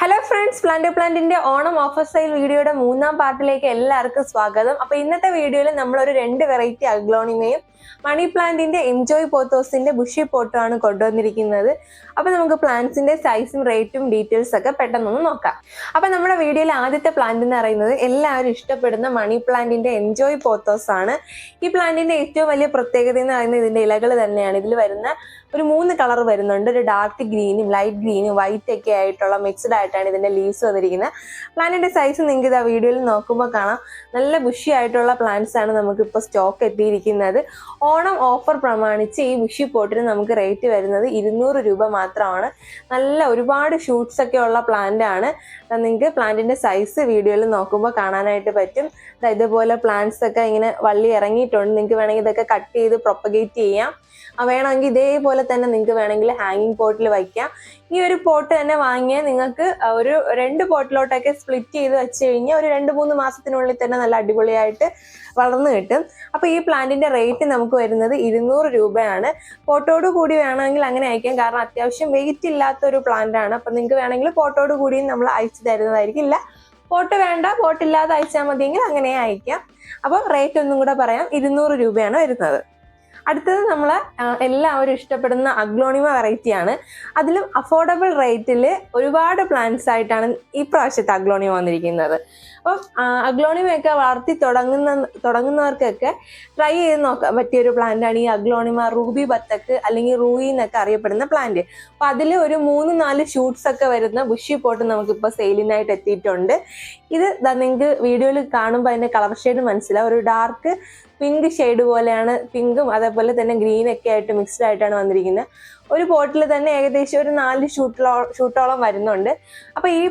Hello friends plant പ്ലാന്റിന്റെ Onam offer sale വീഡിയോയുടെ മൂന്നാം പാർട്ടിലേക്ക് എല്ലാവർക്കും സ്വാഗതം. അപ്പൊ ഇന്നത്തെ വീഡിയോയിൽ നമ്മൾ ഒരു രണ്ട് വെറൈറ്റി അഗ്ലോണിമയും മണി പ്ലാന്റിന്റെ എൻജോയ് പോത്തോസിന്റെ ബുഷി പോട്ടോ ആണ് കൊണ്ടുവന്നിരിക്കുന്നത്. അപ്പൊ നമുക്ക് പ്ലാന്റ്സിന്റെ സൈസും റേറ്റും ഡീറ്റെയിൽസ് ഒക്കെ പെട്ടെന്നൊന്ന് നോക്കാം. അപ്പൊ നമ്മുടെ വീഡിയോയിൽ ആദ്യത്തെ പ്ലാന്റ് എന്ന് പറയുന്നത് എല്ലാവരും ഇഷ്ടപ്പെടുന്ന മണി പ്ലാന്റിന്റെ എൻജോയ് പോത്തോസ് ആണ്. ഈ പ്ലാന്റിന്റെ ഏറ്റവും വലിയ പ്രത്യേകത എന്ന് പറയുന്നത് ഇതിന്റെ ഇലകൾ തന്നെയാണ്. ഇതിൽ വരുന്ന ഒരു മൂന്ന് കളർ വരുന്നുണ്ട്. ഒരു ഡാർക്ക് ഗ്രീനും ലൈറ്റ് ഗ്രീനും വൈറ്റ് ഒക്കെ ആയിട്ടുള്ള മിക്സ്ഡ് ആയിട്ടാണ് ഇതിന്റെ ലീവ്സ് വന്നിരിക്കുന്നത്. പ്ലാന്റിന്റെ സൈസ് നിങ്ങൾക്ക് ഇതാ വീഡിയോയിൽ നോക്കുമ്പോൾ കാണാം. നല്ല ബുഷി ആയിട്ടുള്ള പ്ലാന്റ്സ് ആണ് നമുക്ക് ഇപ്പോൾ സ്റ്റോക്ക് എത്തിയിരിക്കുന്നത്. ഓണം ഓഫർ പ്രമാണിച്ച് ഈ വിഷു പോട്ടിന് നമുക്ക് റേറ്റ് വരുന്നത് ഇരുന്നൂറ് രൂപ മാത്രമാണ്. നല്ല ഒരുപാട് ഷൂട്ട്സ് ഒക്കെ ഉള്ള പ്ലാന്റ് ആണ്. നിങ്ങൾക്ക് പ്ലാന്റിന്റെ സൈസ് വീഡിയോയിൽ നോക്കുമ്പോൾ കാണാനായിട്ട് പറ്റും. ഇതുപോലെ പ്ലാന്റ്സ് ഒക്കെ ഇങ്ങനെ വള്ളി ഇറങ്ങിയിട്ടുണ്ട്. നിങ്ങൾക്ക് വേണമെങ്കിൽ ഇതൊക്കെ കട്ട് ചെയ്ത് പ്രൊപ്പഗേറ്റ് ചെയ്യാം. വേണമെങ്കിൽ ഇതേപോലെ തന്നെ നിങ്ങൾക്ക് വേണമെങ്കിൽ ഹാങ്ങിങ് പോട്ടിൽ വയ്ക്കാം. ഈ ഒരു പോട്ട് തന്നെ വാങ്ങിയാൽ നിങ്ങൾക്ക് ഒരു രണ്ട് പോട്ടിലോട്ടൊക്കെ സ്പ്ലിറ്റ് ചെയ്ത് വെച്ച് കഴിഞ്ഞാൽ ഒരു രണ്ട് മൂന്ന് മാസത്തിനുള്ളിൽ തന്നെ നല്ല അടിപൊളിയായിട്ട് വളർന്നു കിട്ടും. അപ്പൊ ഈ പ്ലാന്റിന്റെ റേറ്റ് നമുക്ക് വരുന്നത് ഇരുന്നൂറ് രൂപയാണ്. പോട്ടോട് കൂടി വേണമെങ്കിൽ അങ്ങനെ അയക്കാം. കാരണം അത്യാവശ്യം വെയിറ്റ് ഇല്ലാത്ത ഒരു പ്ലാന്റ് ആണ്. അപ്പൊ നിങ്ങൾക്ക് വേണമെങ്കിൽ പോട്ടോട് കൂടിയും നമ്മൾ അയച്ചു തരുന്നതായിരിക്കും. ഇല്ല പോട്ട് വേണ്ട പോട്ടില്ലാതെ അയച്ചാൽ മതിയെങ്കിൽ അങ്ങനെ അയക്കാം. അപ്പോൾ റേറ്റ് ഒന്നും കൂടെ പറയാം. ഇരുന്നൂറ് രൂപയാണ് വരുന്നത്. അടുത്തത് നമ്മൾ എല്ലാവരും ഇഷ്ടപ്പെടുന്ന അഗ്ലോണിമ വെറൈറ്റിയാണ് അതിലും അഫോർഡബിൾ റേറ്റിൽ ഒരുപാട് പ്ലാന്റ്സ് ആയിട്ടാണ് ഈ പ്രാവശ്യത്തെ അഗ്ലോണിമ വന്നിരിക്കുന്നത്. അപ്പം അഗ്ലോണിമയൊക്കെ വളർത്തി തുടങ്ങുന്ന തുടങ്ങുന്നവർക്കൊക്കെ ട്രൈ ചെയ്ത് നോക്കാൻ പ്ലാന്റ് ആണ് ഈ അഗ്ലോണിമ റൂബി ബത്തക്ക് അല്ലെങ്കിൽ റൂയി എന്നൊക്കെ അറിയപ്പെടുന്ന പ്ലാന്റ് അപ്പം അതിൽ ഒരു മൂന്ന് നാല് ഷൂട്ട്സ് ഒക്കെ വരുന്ന ബുഷി പോട്ട് നമുക്കിപ്പോൾ സെയിലിനായിട്ട് എത്തിയിട്ടുണ്ട്. ഇത് നിങ്ങൾക്ക് വീഡിയോയിൽ കാണുമ്പോൾ അതിന്റെ കളർ ഷെയ്ഡ് മനസ്സിലാവും. ഒരു ഡാർക്ക് പിങ്ക് ഷെയ്ഡ് പോലെയാണ് പിങ്കും അതേപോലെ തന്നെ ഗ്രീനൊക്കെ ആയിട്ട് മിക്സ്ഡ് ആയിട്ടാണ് വന്നിരിക്കുന്നത്. ഒരു പോട്ടിൽ തന്നെ ഏകദേശം ഒരു നാല് ഷൂട്ടോ ഷൂട്ടോളം വരുന്നുണ്ട്. അപ്പൊ ഈ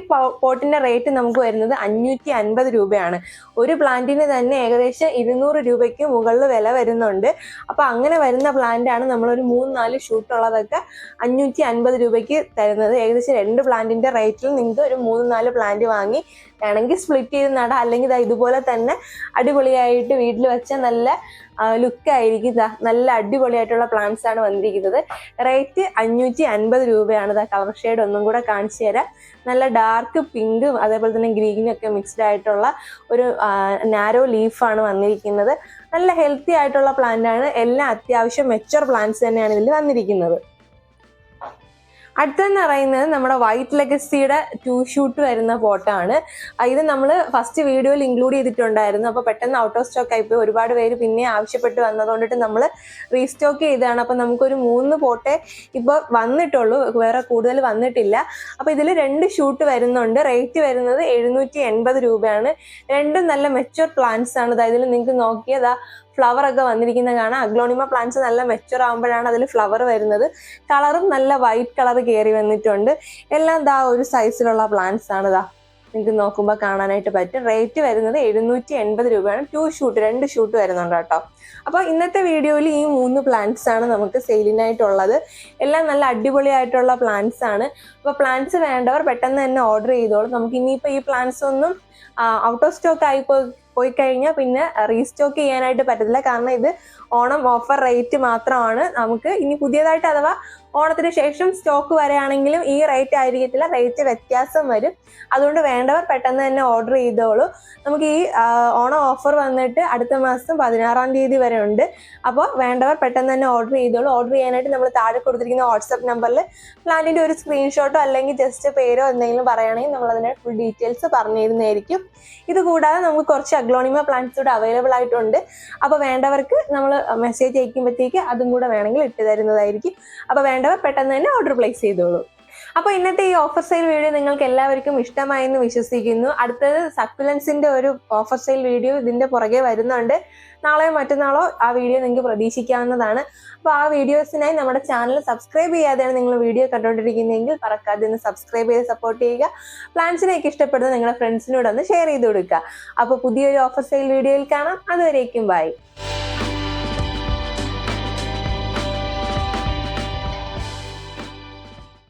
പോട്ടിന്റെ റേറ്റ് നമുക്ക് വരുന്നത് അഞ്ഞൂറ്റി അൻപത് രൂപയാണ്. ഒരു പ്ലാന്റിന് തന്നെ ഏകദേശം ഇരുന്നൂറ് രൂപയ്ക്ക് മുകളിൽ വില വരുന്നുണ്ട്. അപ്പൊ അങ്ങനെ വരുന്ന പ്ലാന്റ് ആണ് ഒരു മൂന്ന് നാല് ഷൂട്ടുള്ളതൊക്കെ അഞ്ഞൂറ്റി അൻപത് രൂപയ്ക്ക് തരുന്നത്. ഏകദേശം രണ്ട് പ്ലാന്റിന്റെ റേറ്റിൽ നിങ്ങൾക്ക് ഒരു മൂന്ന് നാല് പ്ലാന്റ് വാങ്ങി വേണമെങ്കിൽ സ്പ്ലിറ്റ് ചെയ്ത് നടാം. അല്ലെങ്കിൽ ഇതുപോലെ തന്നെ അടിപൊളിയായിട്ട് വീട്ടിൽ വെച്ച നല്ല ലുക്ക് ആയിരിക്കും നല്ല അടിപൊളിയായിട്ടുള്ള പ്ലാന്റ്സ് ആണ് വന്നിരിക്കുന്നത്. റേറ്റ് അഞ്ഞൂറ്റി അൻപത് രൂപയാണ് ഇതാ കളർ ഷെയ്ഡ് ഒന്നും കൂടെ കാണിച്ചു തരാം. നല്ല ഡാർക്ക് പിങ്കും അതേപോലെ തന്നെ ഗ്രീനും ഒക്കെ മിക്സ്ഡ് ആയിട്ടുള്ള ഒരു നാരോ ലീഫാണ് വന്നിരിക്കുന്നത്. നല്ല ഹെൽത്തി ആയിട്ടുള്ള പ്ലാന്റ് ആണ്. എല്ലാം അത്യാവശ്യം മെച്ചർ പ്ലാന്റ്സ് തന്നെയാണ് ഇതിൽ വന്നിരിക്കുന്നത്. അടുത്തെന്ന് പറയുന്നത് നമ്മുടെ വൈറ്റ് ലെഗസിയുടെ ടു ഷൂട്ട് വരുന്ന പോട്ടാണ് ഇത് നമ്മൾ ഫസ്റ്റ് വീഡിയോയിൽ ഇൻക്ലൂഡ് ചെയ്തിട്ടുണ്ടായിരുന്നു. അപ്പോൾ പെട്ടെന്ന് ഔട്ട് ഓഫ് സ്റ്റോക്ക് ആയിപ്പോയി ഒരുപാട് പേര് പിന്നെ ആവശ്യപ്പെട്ട് വന്നതുകൊണ്ടിട്ട് നമ്മൾ റീസ്റ്റോക്ക് ചെയ്തതാണ്. അപ്പോൾ നമുക്കൊരു മൂന്ന് പോട്ടെ ഇപ്പോൾ വന്നിട്ടുള്ളൂ. വേറെ കൂടുതൽ വന്നിട്ടില്ല. അപ്പോൾ ഇതിൽ രണ്ട് ഷൂട്ട് വരുന്നുണ്ട്. റേറ്റ് വരുന്നത് എഴുന്നൂറ്റി എൺപത് രൂപയാണ്. രണ്ടും നല്ല മെച്ചുവർ പ്ലാന്റ്സ് ആണ്. അതായത് നിങ്ങൾക്ക് നോക്കിയതാ ഫ്ലവർ ഒക്കെ വന്നിരിക്കുന്ന കാണാം. അഗ്ലോണിമ പ്ലാന്റ്സ് നല്ല മെച്ചുവർ ആകുമ്പോഴാണ് അതിൽ ഫ്ലവർ വരുന്നത്. കളറും നല്ല വൈറ്റ് കളർ കയറി വന്നിട്ടുണ്ട്. എല്ലാം ദാ ഒരു സൈസിലുള്ള പ്ലാന്റ്സ് ആണ് ദാ. നിങ്ങൾക്ക് നോക്കുമ്പോൾ കാണാനായിട്ട് പറ്റും. റേറ്റ് വരുന്നത് എഴുന്നൂറ്റി എൺപത് രൂപയാണ്. ടു ഷൂട്ട് രണ്ട് ഷൂട്ട് വരുന്നുണ്ട് കേട്ടോ. അപ്പോൾ ഇന്നത്തെ വീഡിയോയിൽ ഈ മൂന്ന് പ്ലാന്റ്സ് ആണ് നമുക്ക് സെയിലിനായിട്ടുള്ളത് എല്ലാം നല്ല അടിപൊളിയായിട്ടുള്ള പ്ലാന്റ്സ് ആണ്. അപ്പോൾ പ്ലാന്റ്സ് വേണ്ടവർ പെട്ടെന്ന് തന്നെ ഓർഡർ ചെയ്തോളൂ. നമുക്ക് ഇനിയിപ്പോൾ ഈ പ്ലാന്റ്സ് ഒന്നും ഔട്ട് ഓഫ് സ്റ്റോക്ക് ആയി പോയി കഴിഞ്ഞാൽ പിന്നെ റീസ്റ്റോക്ക് ചെയ്യാനായിട്ട് പറ്റത്തില്ല. കാരണം ഇത് ഓണം ഓഫർ റേറ്റ് മാത്രമാണ്. നമുക്ക് ഇനി പുതിയതായിട്ട് അഥവാ ഓണത്തിന് ശേഷം സ്റ്റോക്ക് വരെയാണെങ്കിലും ഈ റേറ്റ് ആയിരിക്കത്തില്ല. റേറ്റ് വ്യത്യാസം വരും. അതുകൊണ്ട് വേണ്ടവർ പെട്ടെന്ന് തന്നെ ഓർഡർ ചെയ്തോളൂ. നമുക്ക് ഈ ഓണം ഓഫർ വന്നിട്ട് അടുത്ത മാസം പതിനാറാം തീയതി വരെ ഉണ്ട്. അപ്പോൾ വേണ്ടവർ പെട്ടെന്ന് തന്നെ ഓർഡർ ചെയ്തോളൂ. ഓർഡർ ചെയ്യാനായിട്ട് നമ്മൾ താഴെ കൊടുത്തിരിക്കുന്ന വാട്സപ്പ് നമ്പറിൽ പ്ലാന്റിന്റെ ഒരു സ്ക്രീൻഷോട്ടോ അല്ലെങ്കിൽ ജസ്റ്റ് പേരോ എന്തെങ്കിലും പറയുകയാണെങ്കിൽ നമ്മൾ അതിനെ ഫുൾ ഡീറ്റെയിൽസ് പറഞ്ഞു തരുന്നതായിരിക്കും ഇതുകൂടാതെ നമുക്ക് കുറച്ച് അഗ്ലോണിമ പ്ലാന്റ്സ് കൂടെ അവൈലബിൾ ആയിട്ടുണ്ട്. അപ്പോൾ വേണ്ടവർക്ക് നമ്മൾ മെസ്സേജ് അയക്കുമ്പോഴത്തേക്ക് അതും കൂടെ വേണമെങ്കിൽ ഇട്ട് തരുന്നതായിരിക്കും. അപ്പോൾ വേണ്ടവർ പെട്ടെന്ന് തന്നെ ഓർഡർ പ്ലേസ് ചെയ്തോളൂ. അപ്പോൾ ഇന്നത്തെ ഈ ഓഫർ സെയിൽ വീഡിയോ നിങ്ങൾക്ക് എല്ലാവർക്കും ഇഷ്ടമായെന്ന് വിശ്വസിക്കുന്നു. അടുത്തത് സക്കുലൻസിന്റെ ഒരു ഓഫർ സെയിൽ വീഡിയോ ഇതിന്റെ പുറകെ വരുന്നുണ്ട്. നാളെയോ മറ്റന്നാളോ ആ വീഡിയോ നിങ്ങൾക്ക് പ്രതീക്ഷിക്കാവുന്നതാണ്. അപ്പോൾ ആ വീഡിയോസിനായി നമ്മുടെ ചാനൽ സബ്സ്ക്രൈബ് ചെയ്യാതെയാണ് നിങ്ങൾ വീഡിയോ കണ്ടുകൊണ്ടിരിക്കുന്നതെങ്കിൽ പറക്കാതെ ഒന്ന് സബ്സ്ക്രൈബ് ചെയ്ത് സപ്പോർട്ട് ചെയ്യുക. പ്ലാൻസിനെയൊക്കെ ഇഷ്ടപ്പെടുന്ന നിങ്ങളുടെ ഫ്രണ്ട്സിനോട് ഒന്ന് ഷെയർ ചെയ്ത് കൊടുക്കുക. അപ്പോൾ പുതിയൊരു ഓഫർ സെയിൽ വീഡിയോയിൽ കാണാം. അതുവരേക്കും ബൈ